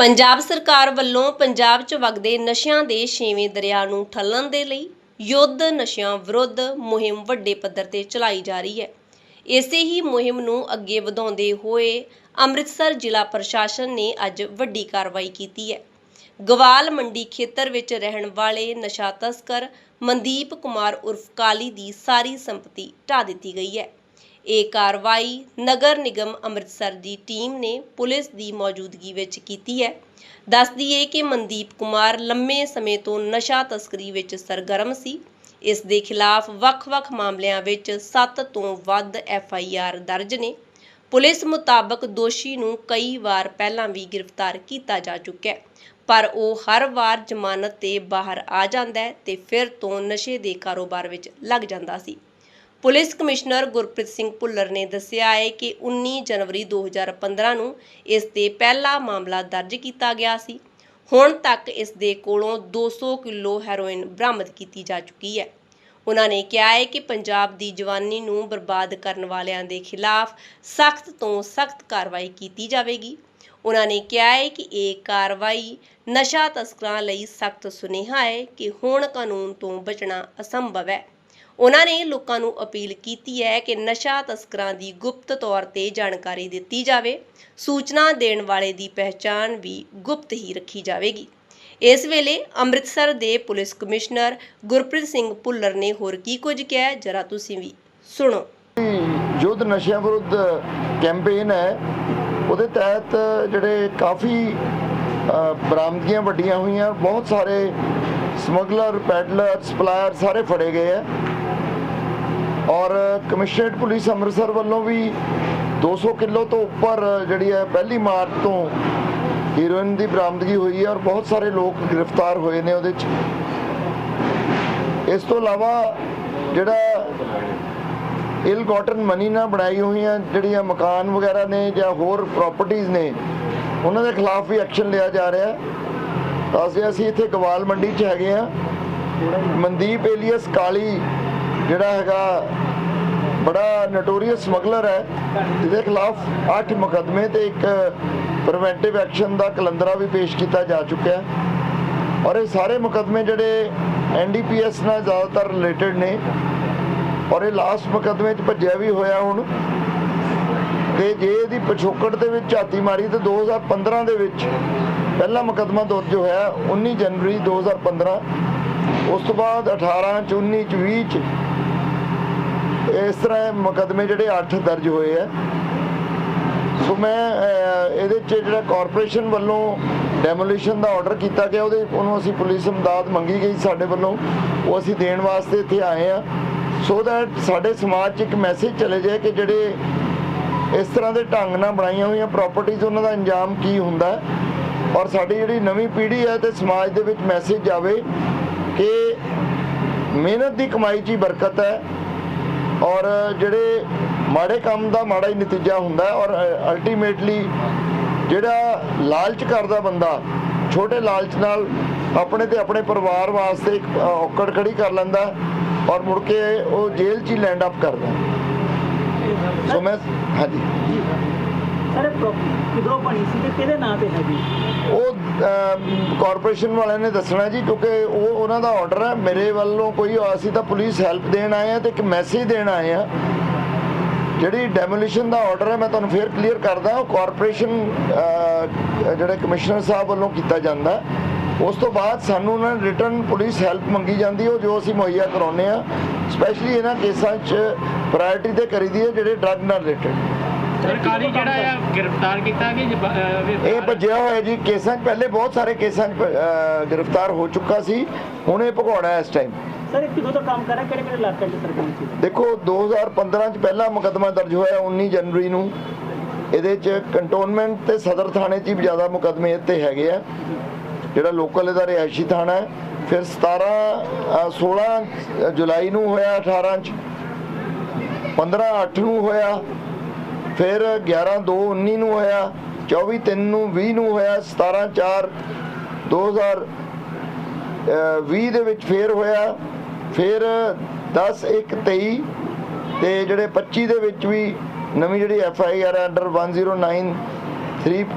ਪੰਜਾਬ ਸਰਕਾਰ ਵੱਲੋਂ ਪੰਜਾਬ 'ਚ ਵਗਦੇ ਨਸ਼ਿਆਂ ਦੇ ਛੇਵੇਂ ਦਰਿਆ ਨੂੰ ਠੱਲਣ ਦੇ ਲਈ ਯੁੱਧ ਨਸ਼ਿਆਂ ਵਿਰੁੱਧ ਮੁਹਿੰਮ ਵੱਡੇ ਪੱਧਰ ਤੇ ਚਲਾਈ ਜਾ ਰਹੀ ਹੈ। ਇਸੇ ਹੀ ਮੁਹਿੰਮ ਨੂੰ ਅੱਗੇ ਵਧਾਉਂਦੇ ਹੋਏ ਅੰਮ੍ਰਿਤਸਰ ਜ਼ਿਲ੍ਹਾ ਪ੍ਰਸ਼ਾਸਨ ਨੇ ਅੱਜ ਵੱਡੀ ਕਾਰਵਾਈ ਕੀਤੀ ਹੈ। ਗਵਾਲ ਮੰਡੀ ਖੇਤਰ ਵਿੱਚ ਰਹਿਣ ਵਾਲੇ ਨਸ਼ਾ ਤਸਕਰ ਮਨਦੀਪ ਕੁਮਾਰ ਉਰਫ ਕਾਲੀ ਦੀ ਸਾਰੀ ਸੰਪਤੀ ਢਾ ਦਿੱਤੀ ਗਈ ਹੈ। ਇਹ ਕਾਰਵਾਈ ਨਗਰ ਨਿਗਮ ਅੰਮ੍ਰਿਤਸਰ ਦੀ ਟੀਮ ਨੇ ਪੁਲਿਸ ਦੀ ਮੌਜੂਦਗੀ ਵਿੱਚ ਕੀਤੀ ਹੈ। ਦੱਸਦੀ ਹੈ ਕਿ ਮਨਦੀਪ ਕੁਮਾਰ ਲੰਮੇ ਸਮੇਂ ਤੋਂ ਨਸ਼ਾ ਤਸਕਰੀ ਵਿੱਚ ਸਰਗਰਮ ਸੀ। ਇਸ ਦੇ ਖਿਲਾਫ ਵੱਖ-ਵੱਖ ਮਾਮਲਿਆਂ ਵਿੱਚ 7 ਤੋਂ ਵੱਧ ਐਫ ਆਈ ਆਰ ਦਰਜ ਨੇ। ਪੁਲਿਸ ਮੁਤਾਬਕ ਦੋਸ਼ੀ ਨੂੰ ਕਈ ਵਾਰ ਪਹਿਲਾਂ ਵੀ ਗ੍ਰਿਫਤਾਰ ਕੀਤਾ ਜਾ ਚੁੱਕਿਆ ਹੈ, ਪਰ ਉਹ ਹਰ ਵਾਰ ਜ਼ਮਾਨਤ ਤੇ ਬਾਹਰ ਆ ਜਾਂਦਾ ਹੈ ਤੇ ਫਿਰ ਤੋਂ ਨਸ਼ੇ ਦੇ ਕਾਰੋਬਾਰ ਵਿੱਚ ਲੱਗ ਜਾਂਦਾ ਸੀ। ਪੁਲਿਸ ਕਮਿਸ਼ਨਰ ਗੁਰਪ੍ਰੀਤ ਸਿੰਘ ਭੁੱਲਰ ਨੇ ਦੱਸਿਆ ਹੈ ਕਿ 19 ਜਨਵਰੀ 2015 ਨੂੰ ਇਸ ਤੇ ਪਹਿਲਾ ਮਾਮਲਾ ਦਰਜ ਕੀਤਾ ਗਿਆ ਸੀ। ਹੁਣ ਤੱਕ ਇਸ ਦੇ ਕੋਲੋਂ 200 ਕਿਲੋ ਹੈਰੋਇਨ ਬਰਾਮਦ ਕੀਤੀ ਜਾ ਚੁੱਕੀ ਹੈ। ਉਹਨਾਂ ਨੇ ਕਿਹਾ ਹੈ ਕਿ ਪੰਜਾਬ ਦੀ ਜਵਾਨੀ ਨੂੰ ਬਰਬਾਦ ਕਰਨ ਵਾਲਿਆਂ ਦੇ ਖਿਲਾਫ ਸਖਤ ਤੋਂ ਸਖਤ ਕਾਰਵਾਈ ਕੀਤੀ ਜਾਵੇਗੀ। ਉਹਨਾਂ ਨੇ ਕਿਹਾ ਹੈ ਕਿ ਇਹ ਕਾਰਵਾਈ ਨਸ਼ਾ ਤਸਕਰਾਂ ਲਈ ਸਖਤ ਸੁਨੇਹਾ ਹੈ ਕਿ ਹੁਣ ਕਾਨੂੰਨ ਤੋਂ ਬਚਣਾ ਅਸੰਭਵ ਹੈ। ਉਹਨਾਂ ਨੇ ਲੋਕਾਂ ਨੂੰ ਅਪੀਲ ਕੀਤੀ ਹੈ ਕਿ ਨਸ਼ਾ ਤਸਕਰਾਂ ਦੀ ਗੁਪਤ ਤੌਰ ਤੇ ਜਾਣਕਾਰੀ ਦਿੱਤੀ ਜਾਵੇ, ਸੂਚਨਾ ਦੇਣ ਵਾਲੇ ਦੀ ਪਹਿਚਾਣ ਵੀ ਗੁਪਤ ਹੀ ਰੱਖੀ ਜਾਵੇਗੀ। ਇਸ ਵੇਲੇ ਅੰਮ੍ਰਿਤਸਰ ਦੇ ਪੁਲਿਸ ਕਮਿਸ਼ਨਰ ਗੁਰਪ੍ਰੀਤ ਸਿੰਘ ਭੁੱਲਰ ਨੇ ਹੋਰ ਕੀ ਕੁਝ ਕਿਹਾ ਜਰਾ ਤੁਸੀਂ ਵੀ ਸੁਣੋ। ਯੁੱਧ ਨਸ਼ਿਆਂ ਵਿਰੁੱਧ ਕੈਂਪੇਨ ਹੈ। ਉਹਦੇ ਤਹਿਤ ਜਿਹੜੇ ਕਾਫੀ ਬਰਾਮਦਗੀਆਂ ਵੱਡੀਆਂ ਹੋਈਆਂ, ਬਹੁਤ ਸਾਰੇ ਸਮਗਲਰ ਪੈਡਲਰ ਸਪਲਾਇਰ ਸਾਰੇ ਫੜੇ ਗਏ ਆ ਔਰ ਕਮਿਸ਼ਨਰੇਟ ਪੁਲਿਸ ਅੰਮ੍ਰਿਤਸਰ ਵੱਲੋਂ ਵੀ 200 ਕਿਲੋ ਤੋਂ ਉੱਪਰ ਜਿਹੜੀ ਹੈ ਪਹਿਲੀ ਮਾਰਚ ਤੋਂ ਹੀਰੋਇਨ ਦੀ ਬਰਾਮਦਗੀ ਹੋਈ ਹੈ ਔਰ ਬਹੁਤ ਸਾਰੇ ਲੋਕ ਗ੍ਰਿਫਤਾਰ ਹੋਏ ਨੇ ਉਹਦੇ 'ਚ। ਇਸ ਤੋਂ ਇਲਾਵਾ ਜਿਹੜਾ ਇਲ ਗਾਟਨ ਮਨੀ ਨਾਲ ਬਣਾਈ ਹੋਈਆਂ ਜਿਹੜੀਆਂ ਮਕਾਨ ਵਗੈਰਾ ਨੇ ਜਾਂ ਹੋਰ ਪ੍ਰਾਪਰਟੀਆਂ ਨੇ, ਉਹਨਾਂ ਦੇ ਖਿਲਾਫ ਵੀ ਐਕਸ਼ਨ ਲਿਆ ਜਾ ਰਿਹਾ ਹੈ। ਅਸੀਂ ਅਸੀਂ ਇੱਥੇ ਗਵਾਲ ਮੰਡੀ 'ਚ ਹੈਗੇ ਆ ਮਨਦੀਪ ਏਲੀਅਸ ਕਾਲੀ ਜਿਹੜਾ ਹੈਗਾ ਬੜਾ ਨਟੋਰੀਅਸ ਸਮਗਲਰ ਹੈ, ਜਿਹਦੇ ਖਿਲਾਫ 8 ਮੁਕੱਦਮੇ ਤੇ ਇੱਕ ਪ੍ਰੀਵੈਂਟਿਵ ਐਕਸ਼ਨ ਦਾ ਕਲੰਦਰਾ ਵੀ ਪੇਸ਼ ਕੀਤਾ ਜਾ ਚੁੱਕਿਆ ਹੈ। ਔਰ ਇਹ ਸਾਰੇ ਮੁਕੱਦਮੇ ਜਿਹੜੇ ਐਨਡੀਪੀਐਸ ਨਾਲ ਜ਼ਿਆਦਾਤਰ ਰਿਲੇਟਡ ਨੇ। ਔਰ ਇਹ ਲਾਸਟ ਮੁਕੱਦਮੇ 'ਚ ਭੱਜਿਆ ਵੀ ਹੋਇਆ ਹੁਣ। ਤੇ ਜੇ ਇਹਦੀ ਪਿਛੋਕੜ ਦੇ ਵਿੱਚ ਝਾਤੀ ਮਾਰੀ ਤੇ 2015 ਦੇ ਵਿੱਚ ਪਹਿਲਾ ਮੁਕੱਦਮਾ ਦਰਜ ਹੋਇਆ 19 ਜਨਵਰੀ 2015 ਉਸ ਤੋਂ ਬਾਅਦ 18 ਚ 19 ਚ 20 ਚ ਇਸ ਤਰ੍ਹਾਂ ਇਹ ਮੁਕੱਦਮੇ ਜਿਹੜੇ 8 ਦਰਜ ਹੋਏ ਆ। ਸੋ ਮੈਂ ਇਹਦੇ ਚ ਜਿਹੜਾ ਕਾਰਪੋਰੇਸ਼ਨ ਵੱਲੋਂ ਡੈਮੋਲੀਸ਼ਨ ਦਾ ਆਰਡਰ ਕੀਤਾ ਗਿਆ, ਉਹਦੇ ਉਹਨੂੰ ਅਸੀਂ ਪੁਲਿਸ ਇਮਦਾਦ ਮੰਗੀ ਗਈ ਸਾਡੇ ਵੱਲੋਂ। ਉਹ ਅਸੀਂ ਦੇਣ ਵਾਸਤੇ ਇੱਥੇ ਆਏ ਆ। ਸੋ ਦੈਟ ਸਾਡੇ ਸਮਾਜ 'ਚ ਇੱਕ ਮੈਸੇਜ ਚਲੇ ਜਾਏ ਕਿ ਜਿਹੜੇ ਇਸ ਤਰ੍ਹਾਂ ਦੇ ਢੰਗ ਨਾਲ ਬਣਾਈਆਂ ਹੋਈਆਂ ਪ੍ਰਾਪਰਟੀਆਂ ਉਹਨਾਂ ਦਾ ਅੰਜਾਮ ਕੀ ਹੁੰਦਾ ਔਰ ਸਾਡੀ ਜਿਹੜੀ ਨਵੀਂ ਪੀੜ੍ਹੀ ਹੈ ਤੇ ਸਮਾਜ ਦੇ ਵਿੱਚ ਮੈਸੇਜ ਜਾਵੇ ਕਿ ਮਿਹਨਤ ਦੀ ਕਮਾਈ 'ਚ ਹੀ ਬਰਕਤ ਹੈ। ਔਰ ਜਿਹੜੇ ਮਾੜੇ ਕੰਮ ਦਾ ਮਾੜਾ ਹੀ ਨਤੀਜਾ ਹੁੰਦਾ ਹੈ ਔਰ ਅਲਟੀਮੇਟਲੀ ਜਿਹੜਾ ਲਾਲਚ ਕਰਦਾ ਬੰਦਾ ਛੋਟੇ ਲਾਲਚ ਨਾਲ ਆਪਣੇ ਤੇ ਆਪਣੇ ਪਰਿਵਾਰ ਵਾਸਤੇ ਇੱਕ ਔਕੜ ਖੜੀ ਕਰ ਲੈਂਦਾ ਔਰ ਮੁੜ ਕੇ ਉਹ ਜੇਲ੍ਹ 'ਚ ਹੀ ਲੈਂਡ ਅਪ ਕਰਦਾ। ਸੋ ਮੈਂ ਹਾਂਜੀ। ਸਰ ਕਿਧਰੋਂ ਬਣੀ ਸੀ ਤੇ ਕਿਹਦੇ ਨਾਂ ਤੇ ਹੈਗੀ? ਉਹ ਕਾਰਪੋਰੇਸ਼ਨ ਵਾਲਿਆਂ ਨੇ ਦੱਸਣਾ ਜੀ, ਕਿਉਂਕਿ ਉਹ ਉਹਨਾਂ ਦਾ ਆਰਡਰ ਹੈ। ਮੇਰੇ ਵੱਲੋਂ ਕੋਈ ਅਸੀਂ ਤਾਂ ਪੁਲਿਸ ਹੈਲਪ ਦੇਣ ਆਏ ਆ ਤੇ ਇੱਕ ਮੈਸੇਜ ਦੇਣ ਆਏ ਆ। ਜਿਹੜੀ ਡੈਮੋਲੀਸ਼ਨ ਦਾ ਆਰਡਰ ਹੈ, ਮੈਂ ਤੁਹਾਨੂੰ ਫੇਰ ਕਲੀਅਰ ਕਰਦਾ, ਉਹ ਕਾਰਪੋਰੇਸ਼ਨ ਜਿਹੜੇ ਕਮਿਸ਼ਨਰ ਸਾਹਿਬ ਵੱਲੋਂ ਕੀਤਾ ਜਾਂਦਾ। ਉਸ ਤੋਂ ਬਾਅਦ ਸਾਨੂੰ ਉਹਨਾਂ ਨੇ ਰਿਟਰਨ ਪੁਲਿਸ ਹੈਲਪ ਮੰਗੀ ਜਾਂਦੀ ਉਹ ਜੋ ਅਸੀਂ ਮੁਹੱਈਆ ਕਰਾਉਂਦੇ ਆ ਸਪੈਸ਼ਲੀ ਇਹਨਾਂ ਕੇਸਾਂ 'ਚ ਪ੍ਰਾਇੋਰਟੀ ਤੇ ਕਰੀਦੀ ਹੈ, ਜਿਹੜੇ ਡਰੱਗ ਨਾਲ ਰਿਲੇਟਡ ਸਰਕਾਰੀ ਜਿਹੜਾ ਆ ਗ੍ਰਿਫਤਾਰ ਕੀਤਾ ਕਿ ਵੀ- ਇਹ ਭੱਜਿਆ ਹੋਇਆ ਜੀ ਕੇਸਾਂ 'ਚ ਪਹਿਲੇ ਬਹੁਤ ਸਾਰੇ ਕੇਸਾਂ 'ਚ ਗ੍ਰਿਫਤਾਰ ਹੋ ਚੁੱਕਾ ਸੀ ਹੁਣ ਇਹ ਭਗੌੜਾ ਇਸ ਟਾਈਮ ਸਰ ਇਹ ਕਿਦੋਂ ਤੋਂ ਕੰਮ ਕਰ ਰਿਹਾ? ਕਿਹੜੇ ਕਿਹੜੇ ਇਲਾਕੇ 'ਚ ਸਰਕਾਰ ਸੀ? ਦੇਖੋ 2015 'ਚ ਪਹਿਲਾ ਮੁਕੱਦਮਾ ਦਰਜ ਹੋਇਆ 19 ਜਨਵਰੀ ਨੂੰ। ਇਹਦੇ 'ਚ ਕੰਟੋਨਮੈਂਟ ਤੇ ਸਦਰ ਥਾਣੇ 'ਚ ਹੀ ਜ਼ਿਆਦਾ ਮੁਕੱਦਮੇ ਇੱਥੇ ਹੈਗੇ ਆ। ਜਿਹੜਾ ਲੋਕਲ ਇਹਦਾ ਰਿਹਾਇਸ਼ੀ ਥਾਣਾ ਹੈ। ਫਿਰ 17 ਅਹ, 16 ਜੁਲਾਈ ਨੂੰ ਹੋਇਆ 18 'ਚ। 15 8 ਨੂੰ ਹੋਇਆ। ਫਿਰ 11 2 19 ਨੂੰ ਹੋਇਆ 24 3 ਨੂੰ 20 ਨੂੰ ਹੋਇਆ 17 4 2000 ਅਹ 20 ਦੇ ਵਿੱਚ ਫੇਰ ਹੋਇਆ, ਫਿਰ 10 1 23 ਤੇ ਜਿਹੜੇ 25 ਦੇ ਵਿੱਚ ਵੀ ਨਵੀਂ ਜਿਹੜੀ ਐਫ ਆਈ ਆਰ ਅੰਡਰ 109 3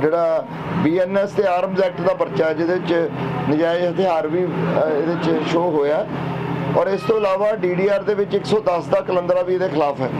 ਜਿਹੜਾ ਬੀਐਨਐਸ ਤੇ ਆਰਮਜ਼ ਐਕਟ ਦਾ ਪਰਚਾ ਜਿਹਦੇ ਵਿੱਚ ਨਜਾਇਜ਼ ਹਥਿਆਰ ਵੀ ਇਹਦੇ ਵਿੱਚ ਸ਼ੋ ਹੋਇਆ। ਔਰ ਇਸ ਤੋਂ ਇਲਾਵਾ ਡੀਡੀਆਰ ਦੇ ਵਿੱਚ 110 ਦਾ ਕਲੰਦਰਾ ਵੀ ਇਹਦੇ ਖਿਲਾਫ ਹੈ।